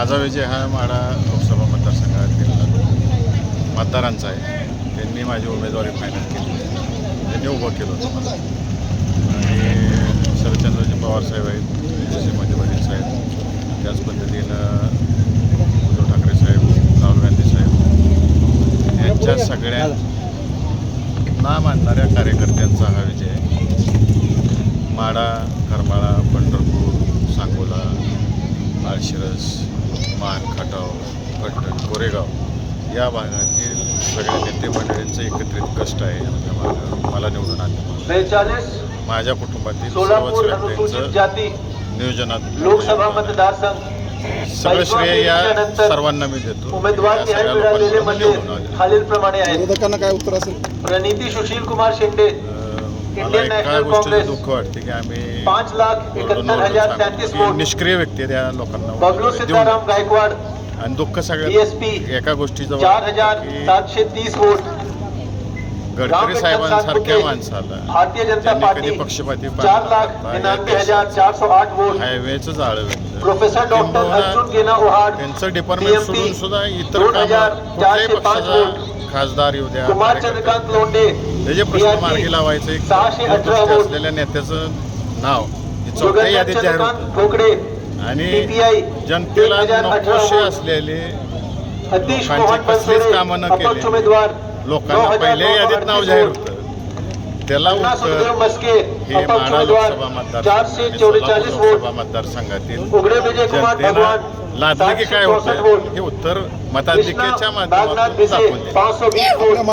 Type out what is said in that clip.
माझा विजय हा माडा लोकसभा मतदारसंघातील मतदारांचा आहे. त्यांनी माझी उमेदवारी फायनल केली. त्यांनी उभं केलं होतं मला. आणि शरदचंद्रजी पवार साहेब आहेत जसे माझे वडील साहेब त्याच पद्धतीनं उद्धव ठाकरे साहेब राहुल गांधी साहेब यांच्या सगळ्या ना मानणाऱ्या कार्यकर्त्यांचा हा खटाव फलटण कोरेगाव या भागातील सगळ्या नेते मंडळींचं एकत्रित कष्ट आहे. आमच्या मला निवडून आणलं माझ्या कुटुंबातील सर्वच सोलापूर अनुसूचित व्यक्तींचं जाती नियोजनात लोकसभा मतदारसंघ सगळं श्रेय या सर्वांना मी देतो. उमेदवार आले. खालीलप्रमाणे आहेत. विरोधकांना काय उत्तर असेल? प्रणिती सुशील कुमार शिंदे मला इंडियन एका नॅशनल गोष्टीचं काँग्रेस दुःख वाटते की आम्ही पाच लाख एकाहत्तर हजार तेहतीस वोट. निष्क्रिय व्यक्ती त्या लोकांना. बबलू देऊन सीताराम गायकवाड आणि दुःख सगळ्यात DSP एका गोष्टीचं चार वाटतं हजार की सातशे तीस वोट. गडकरी साहेबांसारख्या सातपुते, माणसाला भारतीय जनता पार्टी कधी पक्षपाती चार लाख निन्यानवे हजार चार सौ आठ वोट. हायवेचं जाळं. प्रोफेसर डॉक्टर किंबहुना अर्जुन गेना ओहाड त्यांचं डिपार्टमेंट सोडून सुद्धा इतर दोन हजार कामं कुठल्याही चारशे पाच पक्षाचा खासदार येऊ द्या लोंढे त्याचे प्रश्न मार्गी लावायचं अठरा असलेल्या नेत्याचं नाव हे चौथ्या यादीत जाहीर होतं. आणि जनतेला नकोशे. असलेले कसलीच कामं न केले. उमेदवार लोकांना 9,938 पहिल्या यादीत नाव जाहीर होतं. त्याला उत्तर मस्के हे उमेदवार लोकसभा मतदार लोकसभा मतदारसंघातील उघडे लादलं की काय होतं हे उत्तर बागनाथ माध्यमातून दाखवून